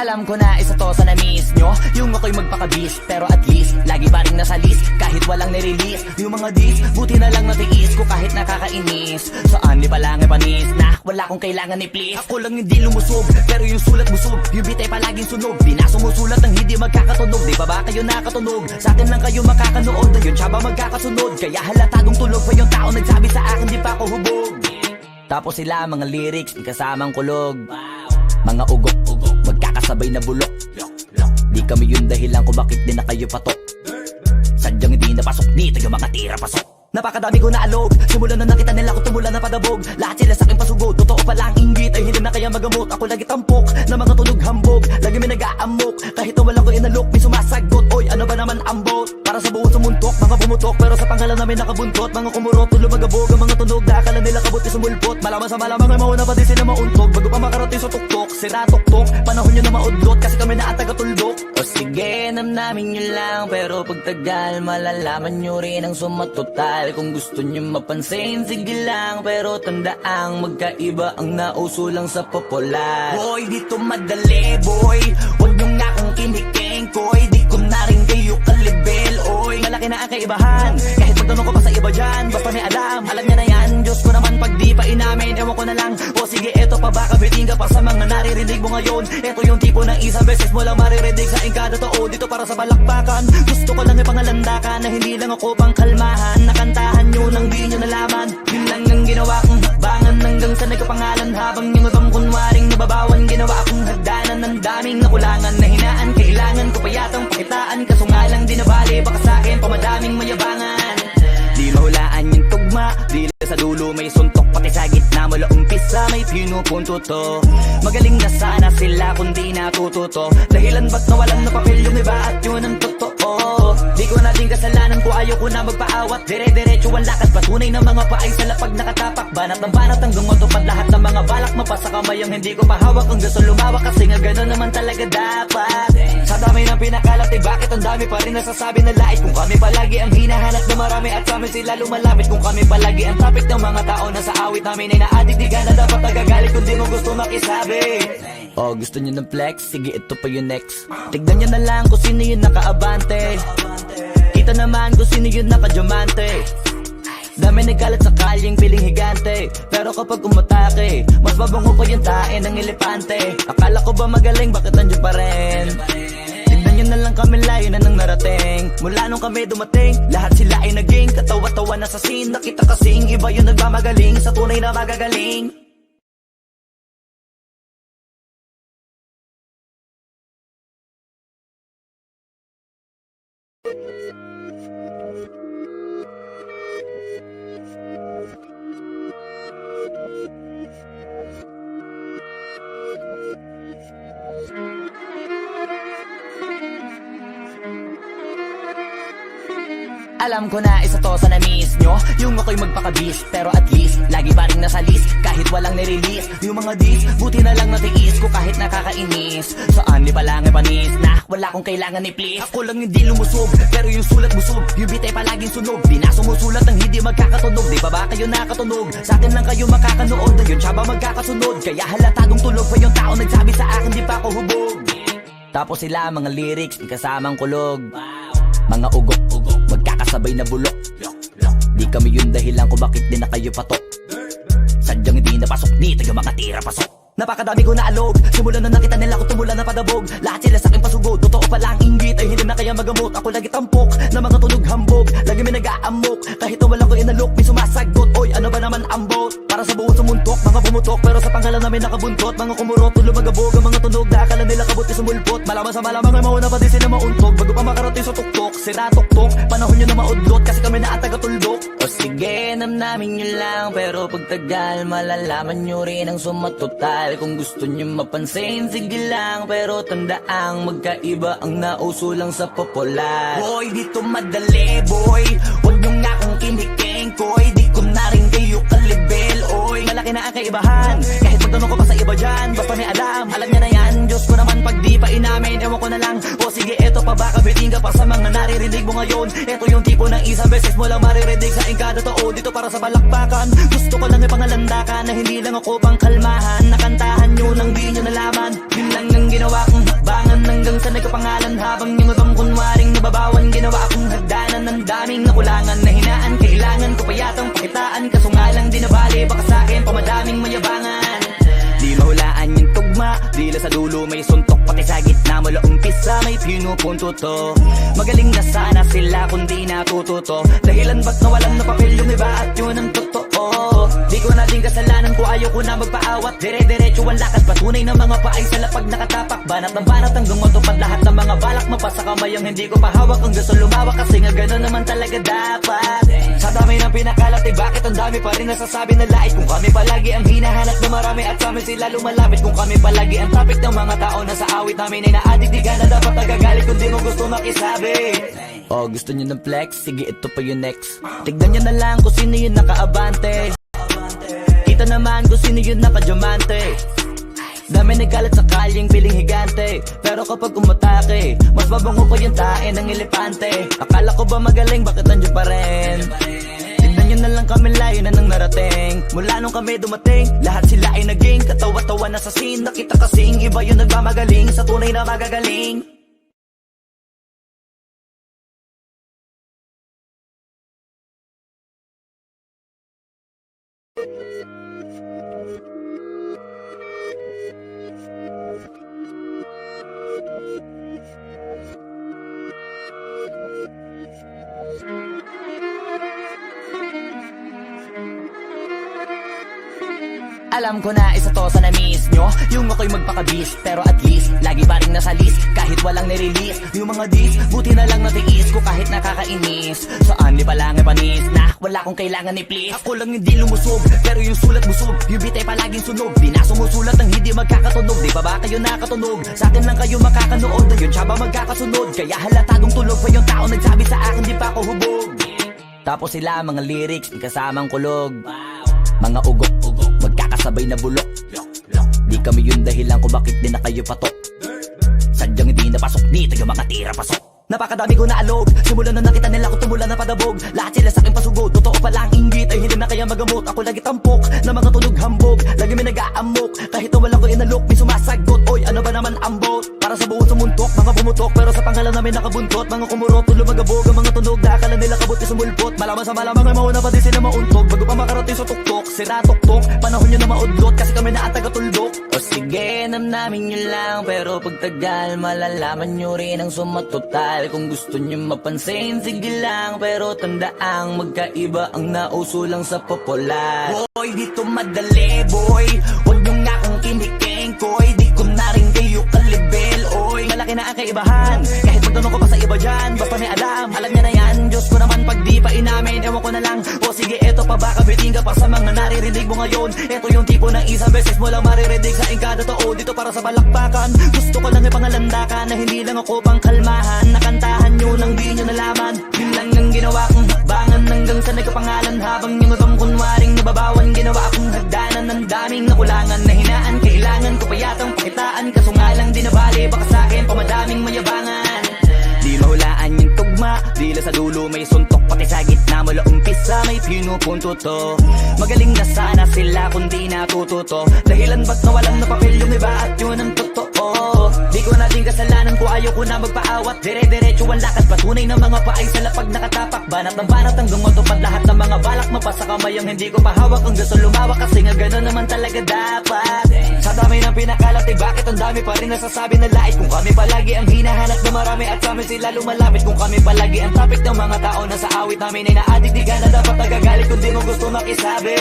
Alam ko na isa to sa na-miss nyo. Yung ako'y magpakabis Pero at least Lagi pa rin nasa list. Kahit walang nirelease Yung mga dis Buti na lang natiis ko kahit nakakainis. Saan ni palang panis Na wala kong kailangan ni please. Ako lang hindi lumusog Pero yung sulat busog. Yung bitay palaging sunog. Di na sumusulat ng hindi magkakatunog. Di ba ba kayo nakatunog? Sa akin lang kayo makakanood. Ayun siya ba magkakasunod? Kaya halatadong tulog pa yung tao. Nagsabi sa akin di pa ako hubog. Tapos sila mga lyrics Di kasamang kulog Magkakasabay na bulok. Di kami yung dahilan kung bakit di na kayo patok. Sadyang hindi napasok dito yung mga tira pasok. Napakadami ko na alog Simula na nakita nila ko tumula na padabog. Lahat sila sa akin pasugod Totoo pala ang inggit Ay hindi na kaya magamot. Ako lagi tampok Na mga tunog hambog Lagi may nag-aamok. Kahit na wala ko inalok May sumasagot. Oy ano ba naman ang Mga bumutok Pero sa pangalan namin nakabuntot. Mga kumurot Tulo magabog Ang mga tunog Na akala nila kabuti sumulpot Malaman sa malamang Ay mauna pa din sila mauntog. Bago pa makarating sa tuktok Sira tuktok Panahon nyo na maudlot. Kasi kami na ang taga-tuldok O sige namnamin nyo lang Pero pagtagal Malalaman nyo rin ang sumatotal Kung gusto nyo mapansin Sige lang Pero tandaang Magkaiba ang nauso lang sa popular. Boy dito madali boy. Huwag nyo nga akong kiniking Koy. Di Malaki na ang kaibahan Kahit magtanong ko pa sa iba dyan Basta may alam? Alam niya na yan Diyos ko naman pag di pa inamin Ewan ko na lang. O sige eto pa baka biting pa sa mga naririnig mo ngayon? Eto yung tipo ng isang beses mo lang maririnig sa engkada tao Dito para sa balakbakan. Gusto ko lang ipangalandakan Na hindi lang ako pang kalmahan Nakantahan nyo nang di nyo nalaman. Yun lang ang ginawa kong hakbangan Hanggang sa nagkapangalan. Habang yung ibang kunwaring nababawan Ginawa akong hagdanan ng daming nakulangan Na hinaan kailangan ko pa yatang pakitaan Kaso nga lang di nabali. Baka sa akin pamadaming mayabangan. Di mahulaan yung tugma Dila sa dulo may suntok. Pati sa gitna mula umpisa may pinupunto to. Magaling na sana sila kung di natututo Dahilan ba't nawalan na papel yung iba at yun ang totoo? Di ko na din kasalanan ko ayaw ko na magpaawat. Dire-diretso ang lakad patunay ng mga paay sa lapag. Nakatapak Banat ng banat hanggang matupad lahat ng mga balak Mapasa kamay ang hindi ko pahawak. Ang gusto lumawak kasi nga gano'n naman talaga dapat Sa dami ng pinakalat eh bakit ang dami pa rin nasasabi na lait? Kung kami palagi ang hinahanap na marami At sa amin sila lumalapit. Kung kami palagi ang topic ng mga tao na sa awit namin Ay naadik di na dapat nagagalit Kung di mo gusto makisabi. Oh gusto nyo ng flex? Sige ito pa yung next. Tignan nyo na lang kung sino yung nakaabante. Kita naman kung sino yung nakadiamante Dami nagkalat sa kalyeng piling higante. Pero kapag umatake Mas babango pa yung tae ng elepante. Akala ko ba magaling bakit nandiyan pa rin? Tignan nyo na lang kami layo na nang narating. Mula nung kami dumating Lahat sila ay naging katawa-tawa na sa scene. Nakita kasing iba yung nagmamagaling Sa tunay na magagaling Alam ko na isa to sa na-miss nyo. Yung ako'y magpakabis Pero at least Lagi pa rin nasa list. Kahit walang nirelease Yung mga dis Buti na lang natiis ko kahit nakakainis. Saan ni palang panis Na wala kong kailangan ni please. Ako lang hindi lumusog Pero yung sulat busog. Yung bitay palaging sunog Di na sumusulat ng hindi magkakatunog. Di ba ba kayo nakatunog? Sa akin lang kayo makakanood. Ayun siya ba magkakasunod? Kaya halatadong tulog pa yung tao Nagsabi sa akin di pa ako hubog. Tapos sila mga lyrics Di kasamang kulog. Mga ugok-ugok Magkakasabay na bulok. Di kami yung dahilan kung bakit di na kayo patok. Sadyang hindi napasok dito yung mga tira pasok. Napakadami ko na alog Simula na nakita nila ko tumula na padabog. Lahat sila sa akin pasugod Totoo pala ang inggit Ay hindi na kaya magamot. Ako lagi tampok Na mga tunog hambog Lagi may nag-aamok. Kahit na wala ko inalok May sumasagot. Oy ano ba naman boat Para sa buong sumuntok Mga bumutok Pero sa pangalan namin nakabuntot. Mga kumurot Tulo magabog Ang mga tunog. Na akala nila kabuti sumulpot. Malaman sa malamang Ay mauna pa din sila mauntog. Bago pa makarating sa tuktok Sira tuktok. Panahon nyo na maudlot Kasi kami na ang taga-tuldok O sige namnamin nyo lang Pero pagtagal Malalaman nyo rin ang sumatotal. Kung gusto nyo mapansin Sige lang Pero tandaang Magkaiba ang nauso lang sa popular. Boy dito madali boy. Huwag nyo nga akong kiniking Koy di ko na rin kayo kalibel malaki na ang kaibahan. Kahit pagtanong ko pa sa iba dyan, basta may alam. Alam niya na yan, Diyos ko naman pag di pa inamin Ewan ko na lang, o sige eto pa baka biting pa sa mga naririnig mo ngayon? Eto yung tipo ng isang beses mo lang maririnig sa engkada tao Dito para sa balakbakan, gusto ko lang ipangalandakan Na hindi lang ako pang kalmahan, nakantahan nyo nang di nyo nalaman. Yun lang ang ginawa kong hakbangan hanggang sa nagkapangalan. Habang yung ibang kunwaring nababawan, ginawa akong hagdanan Ang daming nakulangan, nahinaan, kailangan ko pa yatang pakitaan. Kaso nga lang dinabali, baka sa akin pa madaming mayabangan. Di mahulaan yung tugma. Dila sa dulo may suntok. Pati sa gitna mula umpisa may pinupunto to. Magaling na sana sila kundi natututo. Dahilan ba't nawalan na papel yung iba at yun ang totoo? Na din kasalanan ko ayaw ko na magpaawat. Dire-diretso ang lakad patunay ng mga paay sa lapag nakatapak. Banat ng banat hanggang matupad lahat ng mga balak Mapasa kamay ang hindi ko pahawak. Ang gusto lumawak kasi nga ganun naman talaga dapat. Sa dami ng pinakalat eh bakit ang dami pa rin nasasabi na lait? Kung kami palagi ang hinahanap na marami At sa amin sila lumalapit. Kung kami palagi ang topic ng mga tao na sa awit namin Ay na-addict di ka na dapat nagagalit Kung di mo gusto makisabi. Oh, gusto nyo ng flex? Sige, ito pa yung next. Tignan nyo na lang kung sino yung nakaabante naman kung sino yung nakadiamante Dami nagkalat sa kalyeng piling higante. Pero kapag umatake Mas mabango ko yung tae ng elepante. Akala ko ba magaling bakit nandiyan pa rin? Tignan nyo na lang kami layo na nang narating. Mula nung kami dumating Lahat sila ay naging katawa-tawa na sa scene. Nakita kasing iba yung nagmamagaling. Sa tunay na magagaling Alam ko na isa to sa na-miss nyo. Yung ako'y magpakabis Pero at least, lagi pa rin nasa list. Kahit walang nirelease Yung mga dis, buti na lang natiis ko kahit nakakainis. Saan ni palang panis? Na Wala kong kailangan ni please. Ako lang hindi lumusog Pero yung sulat busog. Yung bitay palaging sunog Di na sumusulat hindi magkakatunog. Di ba ba kayo nakatunog? Sa akin lang kayo makakanood. Na yun siya ba magkakasunod? Kaya halatadong tulog pa yung tao Nagsabi sa akin di pa ako hubog. Tapos sila mga lyrics Di kasamang kulog. Mga ugok, magkakasabay na bulok. Di kami yung dahilan kung bakit di na kayo patok. Sadyang hindi napasok dito yung mga tira pasok. Napakadami ko na alog Simula na nakita nila ko tumula na padabog. Lahat sila sa akin pasugod Totoo pala ang inggit Ay hindi na kaya magamot. Ako lagi tampok Na mga tunog hambog Lagi may nag-aamok. Kahit wala ko inalok May sumasagot. Oy ano ba naman ang bot Para sa buong sumuntok Mga bumutok Pero sa pangalan namin nakabuntot. Mga kumurot Tulo magabog Ang mga tunog Na nila kabuti sumulpot. Malaman sa malamang Ay mauna pa din sila mauntog. Bago pa makarating sa tuktok Sira tuktok Panahon nyo na maudlot Kasi kami na taga-tuldok O sige namnamin nyo lang Pero pagtagal Malalaman nyo rin ang sumatotal Kung gusto nyo mapansin Sige lang Pero tandaang Magkaiba ang nauso lang sa popular. Boy, dito madali boy Malaki na ang kaibahan. Kahit magtanong ko pa sa iba dyan Basta may alam, alam niya na yan Diyos ko naman pag di pa inamin Ewan ko na lang. O sige, eto pa baka biting ka pa sa mga naririnig mo ngayon? Eto yung tipo ng isang beses mo lang maririnig sa ingkada totoo Dito para sa balakbakan Gusto ko lang ipangalandakan Na hindi lang ako pang kalmahan. Nakantahan nyo nang di nyo nalaman. Yun lang ang ginawa kong hakbangan Hanggang sa nagkapangalan. Habang yung ibang kunwaring nababawan Ginawa akong hagdanan ng daming nakulangan. Na hinaan Kailangan ko pa yatang pakitaan. Kaso nga lang di nabali Baka sa akin pamadaming mayabangan. Di mahulaan yung tugma Dila sa dulo may suntok Pati sa gitna mula umpisa may pinupunto to. Magaling na sana sila kundi natututo. Dahilan ba't nawalan na papel yung iba at yun ang totoo Di ko na din kasalanan ko ayaw ko na magpaawat. Dire-diretso ang lakad patunay ng mga paay sa lapag nakatapak Banat ng banat hanggang matupad lahat ng mga balak Mapasa kamay ang hindi ko pahawak Ang gusto lumawak kasi nga ganun naman talaga dapat. Sa dami ng pinakalat eh bakit ang dami pa rin nasasabi na lait? Kung kami palagi ang hinahanap na marami At sa amin sila lumalapit. Kung kami palagi ang topic ng mga tao na sa awit namin Ay na-addict di ka na dapat nagagalit Kung di mo gusto makisabi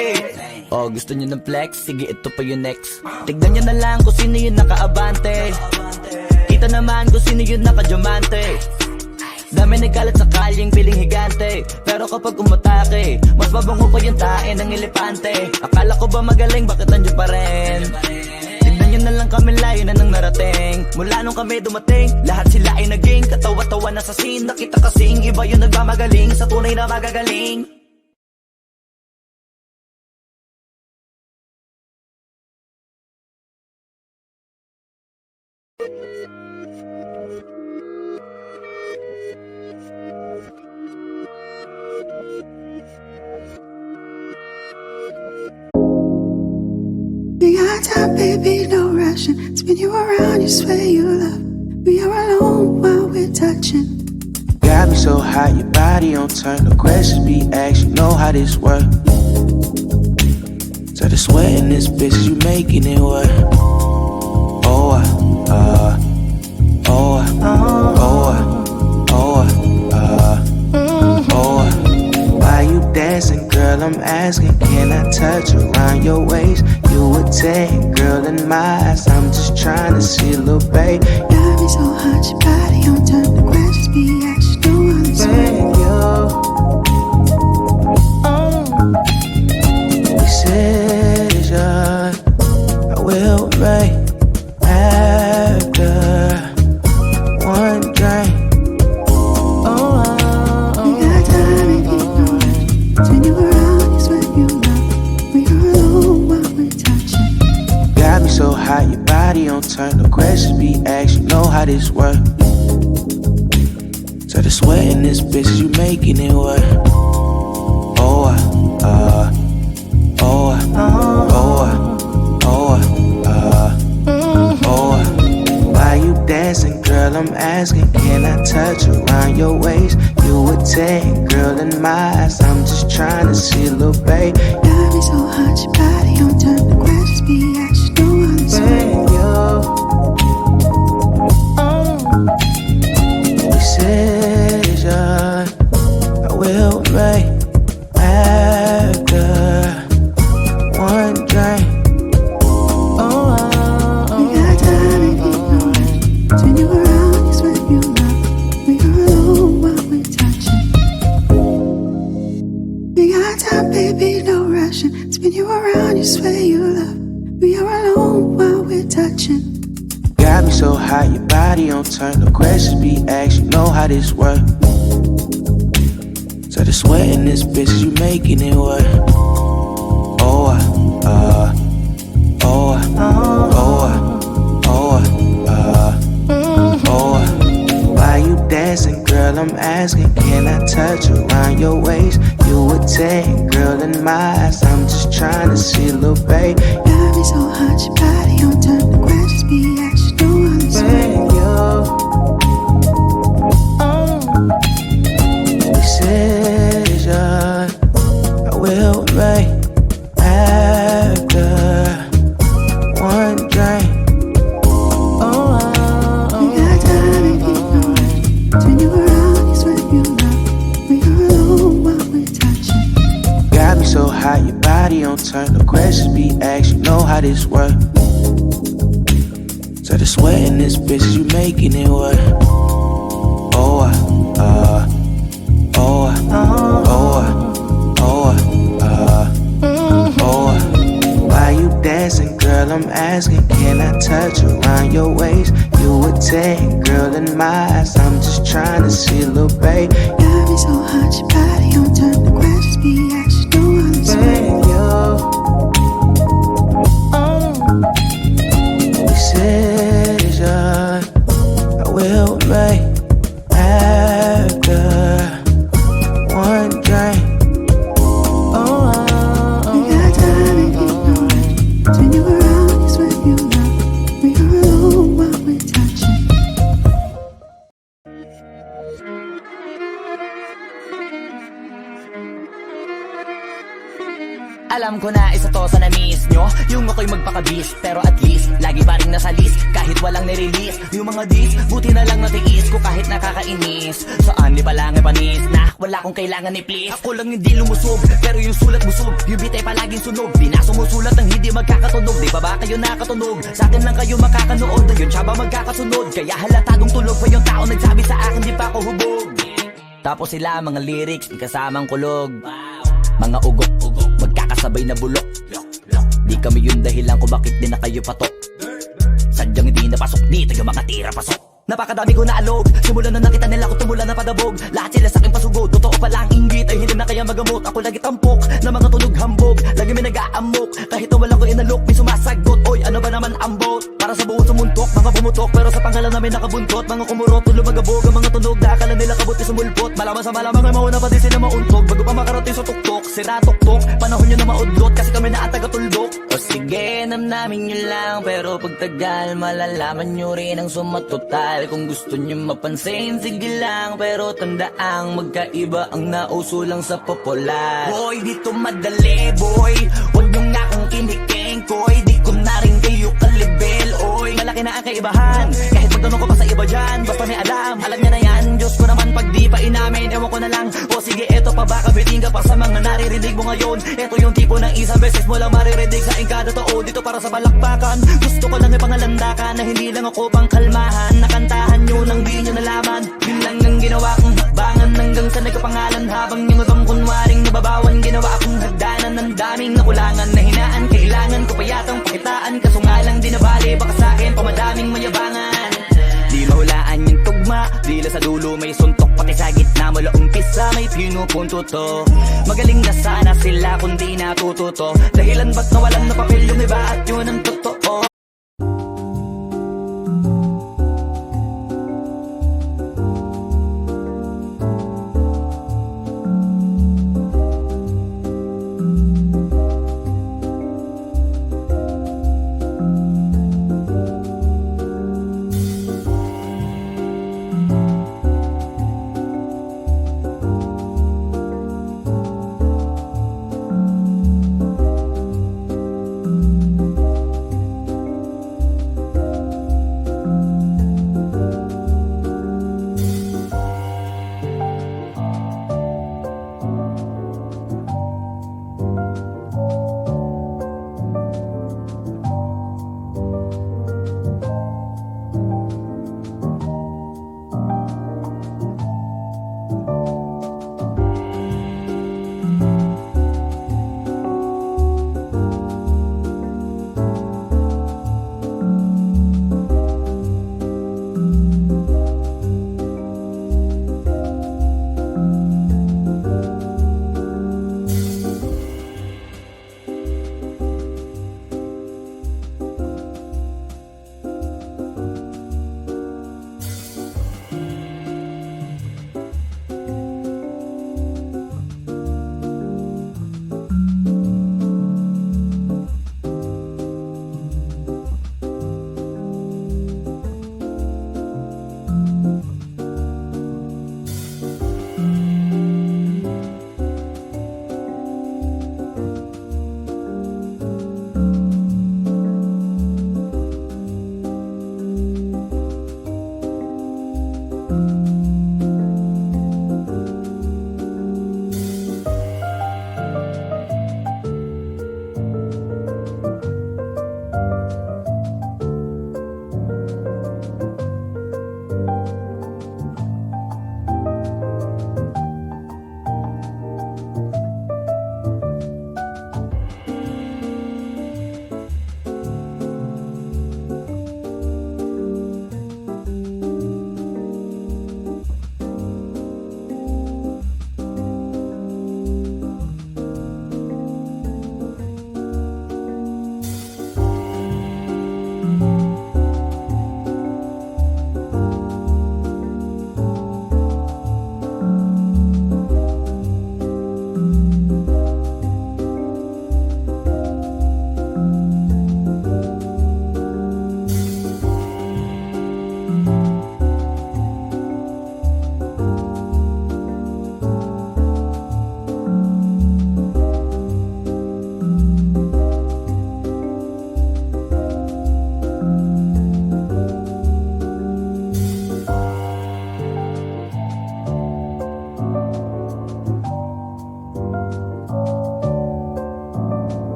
Oh, gusto nyo ng flex? Sige, ito pa yung next. Tignan nyo na lang kung sino yung nakaabante. Kita naman kung sino yung nakadiamante Dami nagkalat sa kalyeng piling higante. Pero kapag umatake Mas mabango ko yung tae ng elepante. Akala ko ba magaling? Bakit nandiyan pa rin? Tignan nyo na lang kami layo na nang narating. Mula nung kami dumating Lahat sila ay naging katawa-tawa na sa scene. Nakita kasing iba yung nagmamagaling. Sa tunay na magagaling touching. Got me so hot, your body on turn. No questions be asked, you know how this work. So the sweat in this bitch, you making it work. Oh, uh, uh, oh, uh, oh, uh, oh, uh, uh oh. Uh. Why you dancing, girl? I'm asking, can I touch around your waist? Would take, girl in my eyes. I'm just trying to see little Babe. Got me so hot, your body on time. The questions be questions you know how this work. So the sweat in this bitch, you making it work. Oh, uh, uh, oh, uh, oh, uh, oh, uh, uh, oh. uh. Why you dancing, girl? I'm asking, can I touch around your waist? You a 10, girl, in my eyes. I'm just trying to see a little babe. Got me so hot, your body on turn. The grass be action, no other Thank you. Decision I will make after one drink. Oh, oh We got oh, time oh, and ignorance. Turn you around, you sweat you love. We are alone while we're touching. We got time, baby, no rushing. Spin you around, you swear you love. We are alone while we're touching. So hot, your body on turn. No questions be asked, you know how this work. So the sweat in this bitch, you making it work. Oh, uh, uh, oh, uh, oh, uh, oh, uh, oh. uh. Why you dancing, girl? I'm asking, can I touch around your waist? You a 10, girl, in my eyes. I'm just trying to see little babe. Got me so hot, your body on turn. Grass just be action, kailangan ni please. Ako lang hindi lumusog Pero yung sulat busog. Yung bitay palaging sunog Di na sumusulat ng hindi magkakatunog. Di ba ba kayo nakatunog? Sa akin lang kayo makakanood. Yun siya ba magkakasunod? Kaya halatadong tulog pa yung tao Nagsabi sa akin di pa ako hubog. Tapos sila mga lyrics, kasamang kulog. Mga ugok, magkakasabay na bulok. Di kami yung dahilan kung bakit di na kayo patok. Sadyang hindi napasok, di taga makatira pasok Napakadami ko na alog. Simula na nakita nila ko tumula na padabog. Lahat sila sa akin pasugod. Totoo pa lang inggit Ay hindi na kaya magamot. Ako lagi tampok Na mga tunog hambog. Lagi may nag-aamok. Kahit wala ko inalok May sumasagot. Oy ano ba naman ang bot? Para sa sumuntok Mga bumutok Pero sa pangalan namin nakabuntot. Mga kumurot Tulo magabog. Ang mga tunog Na akala nila kabuti sumulpot. Malaman sa malamang Ay mauna pa din sila mauntog. Bago pa makarating sa tuktok Sira tuktok. Panahon nyo na maudlot Kasi kami na taga-tuldok O sige namnamin nyo lang Pero pagtagal Malalaman nyo rin ang sumatotal. Kung gusto nyo mapansin Sige lang Pero tandaang Magkaiba ang nauso lang sa popular. Boy dito madali boy ko na ang kaibahan Kahit pag Tanong ko pa sa iba dyan Basta may alam. Alam niya na yan Diyos ko naman pag di pa inamin Ewan ko na lang. O sige eto pa baka biting ka pa sa mga naririnig mo ngayon? Eto yung tipo ng isang beses mo lang maririnig sa engkada totoo Dito para sa balakbakan Gusto ko lang ipangalandakan Na hindi lang ako pang kalmahan Nakantahan nyo nang di nyo nalaman. Yun lang ang ginawa kong hakbangan Hanggang sa nagkapangalan Habang yung ibang kunwaring nababawan Ginawa akong hagdanan ng daming nakulangan Na hinaan Kailangan ko pa yatang pakitaan Kaso nga lang di Baka sa akin pamadaming mayabangan. Di mahulaan yung tugma Dila sa dulo may suntok Pati sa gitna mula umpisa may pinupunto to. Magaling na sana sila kung di natututo. Dahilan ba't nawalan na papel yung iba at yun ang totoo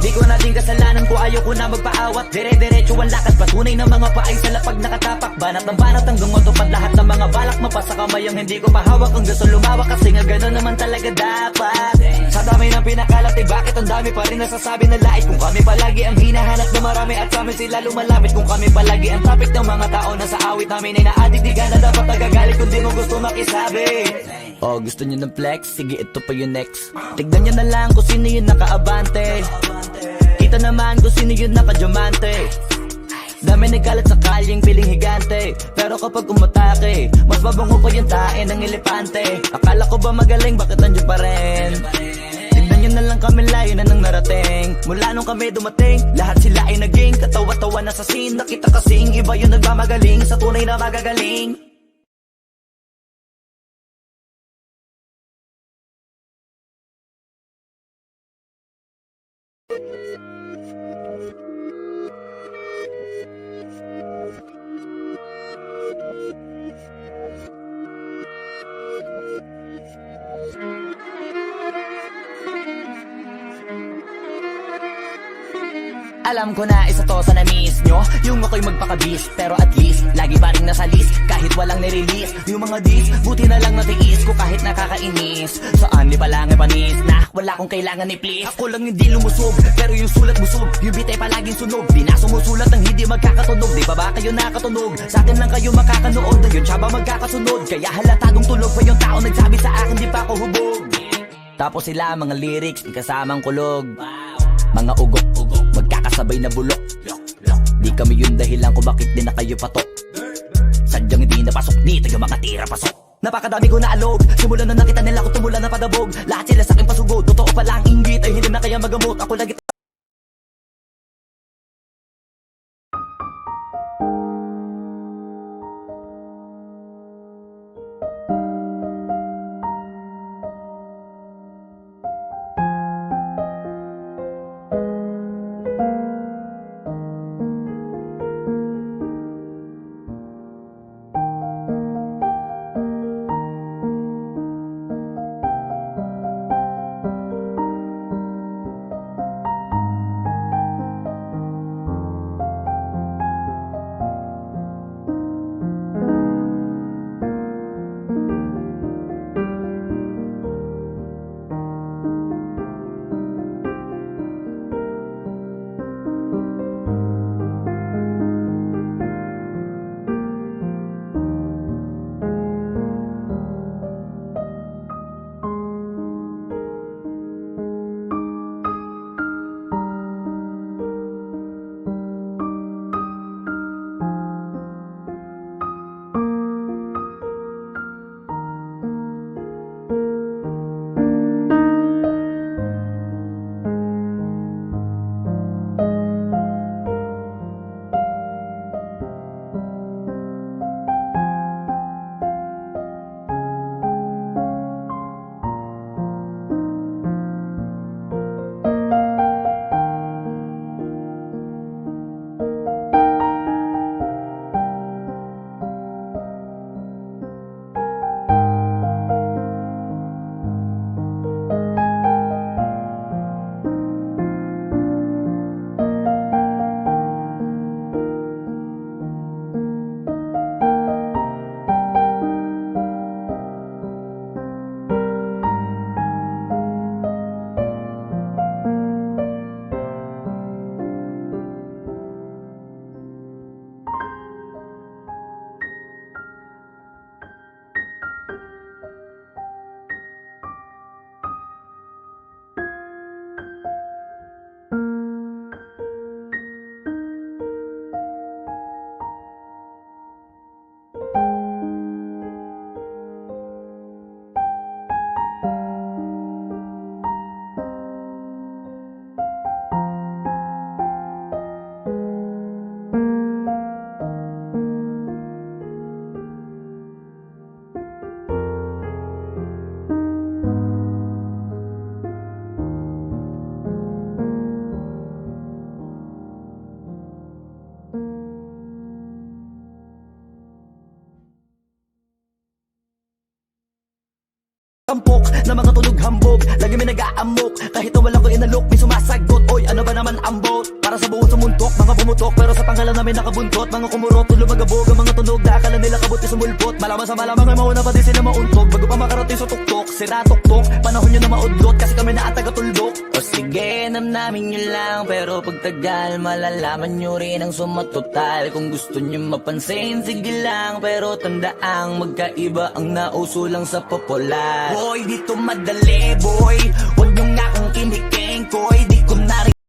Di ko na din kasalanan ko ayaw ko na magpaawat. Dire-diretso ang lakad patunay ng mga paay sa lapag nakatapak Banat ng banat hanggang matupad lahat ng mga balak Mapasa kamay ang hindi ko mahawak Ang gusto lumawak kasi nga gano'n naman talaga dapat. Sa dami ng pinakalat eh bakit ang dami pa rin nasasabi na lait? Kung kami palagi ang hinahanap na marami At sa amin sila lumalapit. Kung kami palagi ang topic ng mga tao na sa awit namin Ay naaditigan na dapat nagagalit Kung di mo gusto makisabi. Oh, gusto nyo ng flex? Sige, ito pa yung next. Tignan nyo na lang kung sino yung nakaabante Kita naman kung sino yung nakadiamante Dami nagkalat sa kalyeng piling higante. Pero kapag umatake Mas mabango pa yung tae ng elepante. Akala ko ba magaling, bakit nandiyan pa rin? Tignan nyo na lang kami layo na nang narating. Mula nung kami dumating Lahat sila ay naging katawa-tawa na sa scene. Nakita kasing iba yung nagmamagaling Sa tunay na magagaling nyo Yung ako'y magpakabis Pero at least, lagi pa rin nasa list Kahit walang nirelease. Yung mga dis, buti na lang natiis ko Kahit nakakainis. Saan di pa lang panis Na wala kong kailangan ni please. Ako lang hindi lumusog Pero yung sulat busog. Yung bitay palaging sunog. Di na sumusulat ang hindi magkakatunog. Di ba ba kayo nakatunog? Sa akin lang kayo makakanood. Yun siya ba magkakasunod? Kaya halatadong tulog pa yung tao Nagsabi sa akin di pa ako hubog. Tapos sila mga lyrics kasamang kulog. Mga ugok, magkakasabay na bulok kami yung dahilan kung bakit di na kayo patok. Sadyang hindi napasok, di tayo mga tira pasok. Napakadami ko na alog Simula na nakita nila ko tumula na padabog. Lahat sila sa akin pasugod Totoo pala ang inggit Ay hindi na kaya magamot. Ako lagi Tampok na mga tunog hambog. Lagi may nag-aamok. Kahit na walang ko inalok May sumasagot. Oy ano ba naman ang boat Para sa buong sumuntok Mga bumutok Pero sa pangalan namin nakabuntot Mga kumurot Lumagabog Ang mga tunog Na akala nila kabuti sumulpot. Malaman sa malamang Ay mauna pa din sila mauntog. Bago pa makarating sa tuktok Sira tuktok. Panahon nyo na maudlot Kasi kami na at taga-tuldok O sige namnamin nyo lang. Pero pagtagal Malalaman nyo rin ang sumatotal. Kung gusto nyo mapansin Sige lang. Pero tandaang Magkaiba ang nauso lang sa popular Boy, dito madali, boy. Huwag nyo nga akong kiniking, koy Di ko